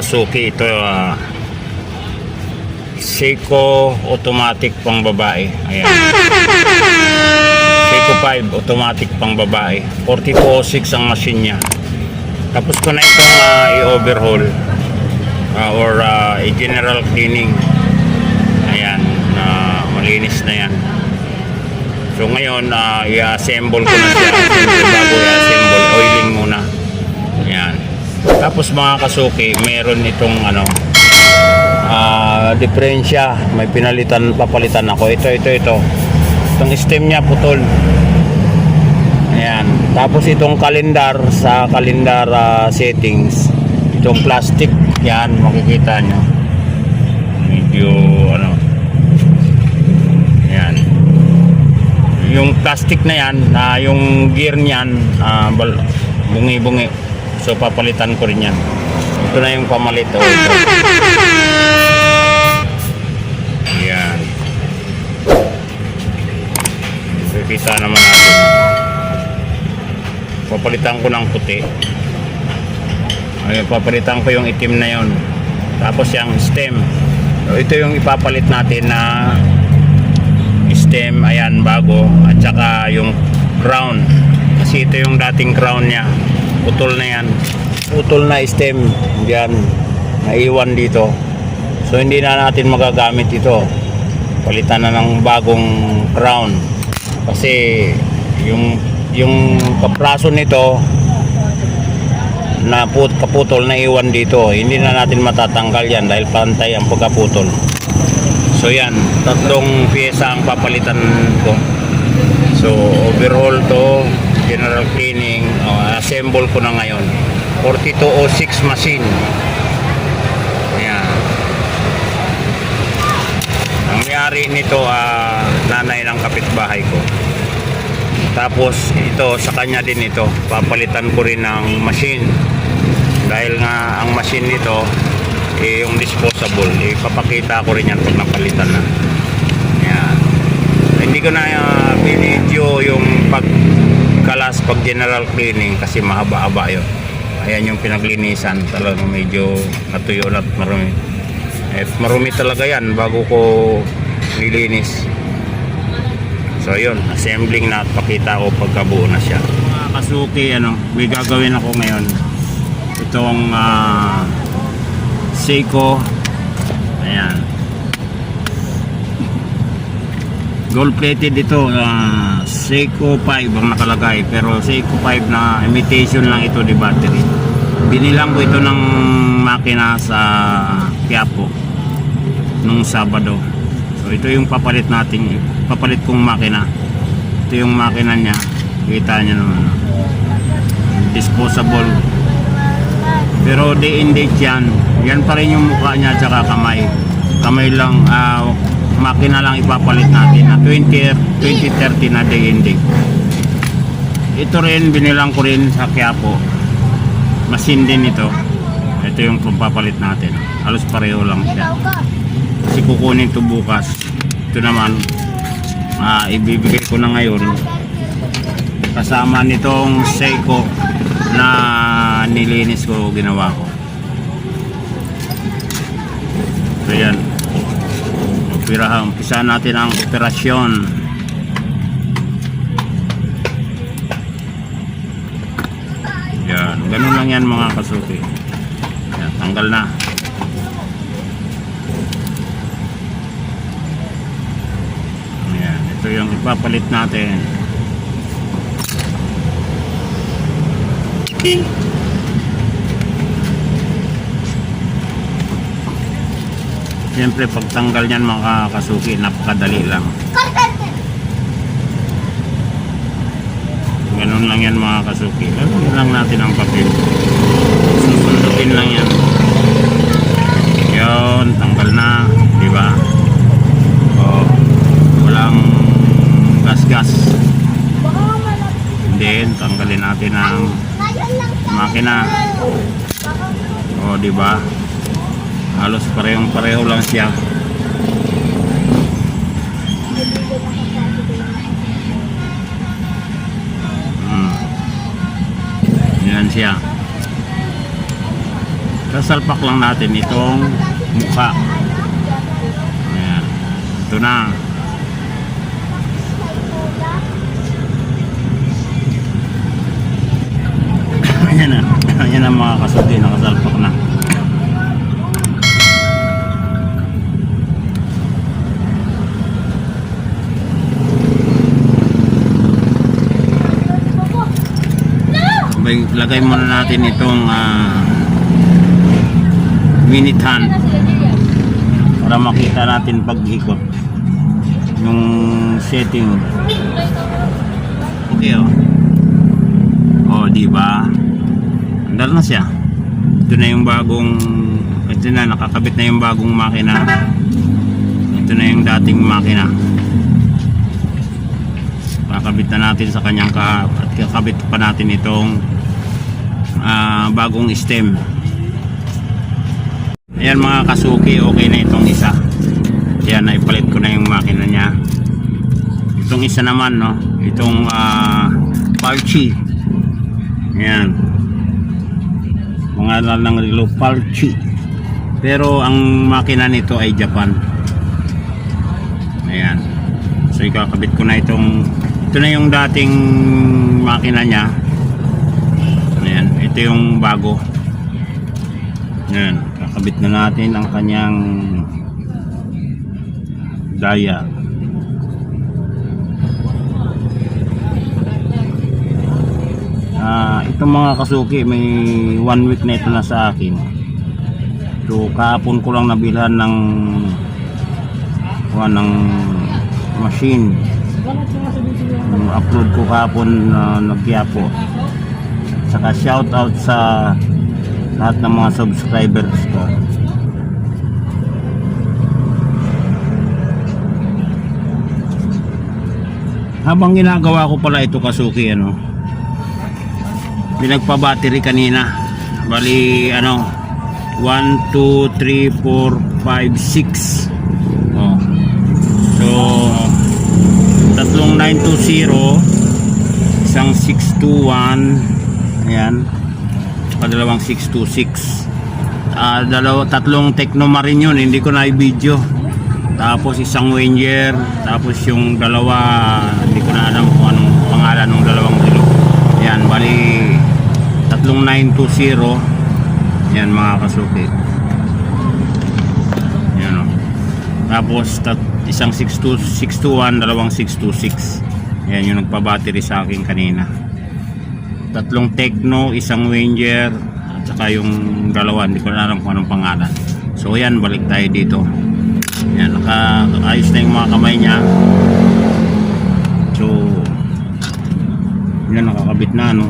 kasuki ito ah, Seiko automatic pang babae. Ayan. Seiko 5 automatic pang babae. 4206 ang machine niya. Tapos ko na itong ah, i-overhaul ah, or ah, i-general cleaning. Ayan na malinis na yan. So ngayon ah, i-assemble ko na siya. Bago i-assemble oiling muna tapos mga kasuki meron itong ano ah diferensya. May pinalitan papalitan ako. Ito ito ito. Itong stem niya putol. Ayan. Tapos itong kalendar sa kalendar ah, settings itong plastic yan makikita nyo. Medyo ano ayan. Yung plastic na yan ah, yung gear niyan bal- bungi-bungi so papalitan ko rin yan ito na yung pamalit oh, ito. Ayan. Kikita naman natin. Papalitan ko ng puti. Ayun, papalitan ko yung itim na yon. Tapos yung stem. So, ito yung ipapalit natin na stem. Ayan, bago. At saka yung crown. Kasi ito yung dating crown niya. Putol na yan. Putol na stem. Yan. Naiwan dito. So hindi na natin magagamit ito. Palitan na ng bagong crown. Kasi yung yung kapraso nito na put, kaputol na iwan dito. Hindi na natin matatanggal yan dahil pantay ang pagkaputol. So yan, tatlong pyesa ang papalitan ko. So overhaul to, general cleaning, uh, assemble ko na ngayon. 4206 machine. Ayan. Ang may-ari nito ah, nanay ng kapitbahay ko. Tapos ito sa kanya din ito, papalitan ko rin ng machine. Dahil nga ang machine nito eh, yung disposable, ipapakita ko rin yan pag napalitan na. Ayan. Hindi ko na uh, video yung pagkalas pag general cleaning kasi mahaba-haba yun. Ayan yung pinaglinisan talagang medyo natuyo na at marumi. At marumi talaga yan bago ko nilinis. So yun, assembling na at pakita ko pagkabuo na siya. Mga kasuki, ano, may gagawin ako ngayon. Itong ah, Seiko. Ayan. Gold plated ito, ah, Seiko 5 ang nakalagay. Pero Seiko 5 na imitation lang ito di battery. Binilang ko ito ng makina sa Quiapo nung Sabado. So ito yung papalit natin, papalit kong makina. Ito yung makina niya. Kita niyo naman. Disposable. Pero day in date yan. Yan pa rin yung mukha niya at saka kamay. Kamay lang, ah, makina lang ipapalit natin na 20, 2030 na day in date. Ito rin, binilang ko rin sa Quiapo. Machine din ito. Ito yung papalit natin. Halos pareho lang siya kasi kukunin ito bukas ito naman ah, ibibigay ko na ngayon kasama nitong Seiko na nilinis ko ginawa ko so yan Upira, umpisa natin ang operasyon. Yan ganun lang yan mga kasuki. Yan, tanggal na. Ayan, ito yung ipapalit natin. Siyempre pagtanggal niyan mga kasuki, napakadali lang. Ganun lang yan mga kasuki. Ganun lang natin ang papel. Susundutin lang yan. Yun, tanggal na. Di ba? Oh, walang gas-gas. Then, tanggalin natin ang makina. O, di ba? Halos parehong pareho lang siya. Hmm. Yan siya. Sasalpak lang natin itong mukha. Ayan. Ito na. Ayan na. Ayan ang mga kasuti. Nakasalpak na. Lagay muna natin itong ah, minute hand para makita natin pag ikot yung setting. Okay oh. Oh di ba? Andal na siya. Ito na yung bagong ito na nakakabit na yung bagong makina. Ito na yung dating makina. Kakabit na natin sa kanyang kahap at kakabit pa natin itong ah, bagong stem. Ayan mga kasuki okay na itong isa. Ayan naipalit ko na yung makina niya. Itong isa naman no? Itong uh, Palchi. Ayan. Pangalan ng relo Palchi. Pero ang makina nito ay Japan. Ayan. So ikakabit ko na itong ito na yung dating makina niya ito yung bago. Ayan kakabit na natin ang kanyang daya. Ah, itong mga kasuki may one week na ito na sa akin. So kahapon ko lang nabilhan ng kuha ng machine. Yung upload ko kahapon na nagyapo saka shout out sa lahat ng mga subscribers ko. Habang ginagawa ko pala ito kasuki ano pinagpa-battery kanina. Bali ano 1, 2, 3, 4, 5, 6 oh. so tatlong 920 isang 621 ayan. Padalawang 626 ah dalawa, tatlong Technomarine yun. Hindi ko na i-video tapos isang Wenger tapos yung dalawa hindi ko na alam kung anong pangalan ng dalawang kilo yan bali tatlong 920 yan mga kasuki. Yan o tapos tat, isang 62 621 dalawang 626 yan yung nagpa-battery sa akin kanina tatlong Tecno isang Wenger at saka yung dalawa. Hindi ko na alam kung anong pangalan. So yan balik tayo dito. Yan nakaayos na yung mga kamay niya. So yan nakakabit na no?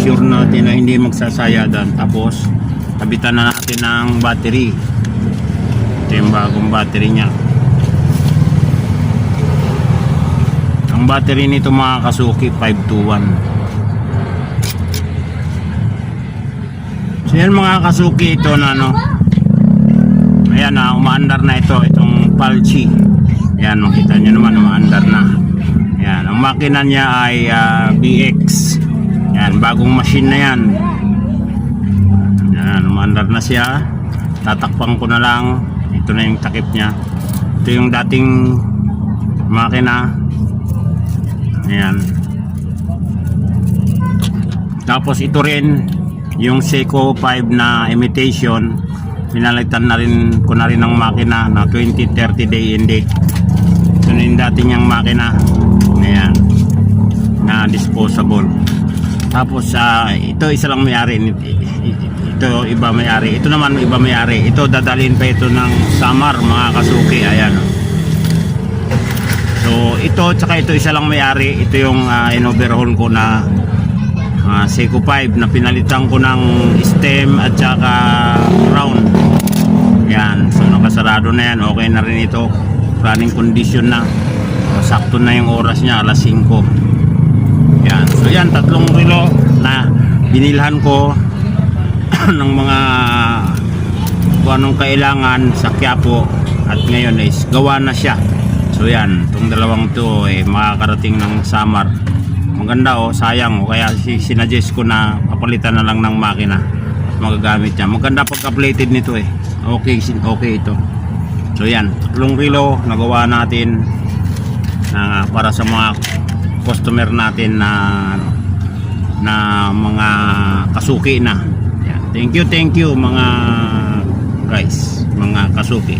Sure natin na hindi magsasayadan tapos kabitan na natin ng battery. Ito yung bagong battery niya. Ang battery nito mga kasuki 521 so yan mga kasuki ito na no? Ayan na umaandar na ito itong Palchi. Yan makita nyo naman umaandar na. Yan ang makina niya ay ah, BX yan bagong machine na yan. Yan umaandar na siya. Tatakpan ko na lang. Ito na yung takip niya. Ito yung dating makina. Ayan. Tapos ito rin yung Seiko 5 na imitation pinalitan na rin ko na rin ng makina na 20-30 day in date. Na yung dati niyang makina ayan na disposable. Tapos sa ito isa lang may-ari ito iba may-ari ito naman iba may-ari. Ito dadalhin pa ito ng Samar mga kasuki ayan. So ito tsaka ito isa lang may-ari. Ito yung uh, in-overhaul ko na uh, Seiko 5 na pinalitan ko ng stem at saka round. Yan so nakasarado na yan. Okay na rin ito. Running condition na. So, sakto na yung oras niya alas 5 yan so yan tatlong relo na binilhan ko ng mga kung anong kailangan sa Quiapo. At ngayon is gawa na siya. So yan itong dalawang to eh, makakarating ng Samar maganda oh sayang oh kaya si sinadjust ko na papalitan na lang ng makina magagamit niya. Maganda pagka-plated nito eh. Okay, okay ito. So yan, tatlong relo nagawa natin na para sa mga customer natin na na mga kasuki na. Yan. Thank you, thank you mga guys, mga kasuki.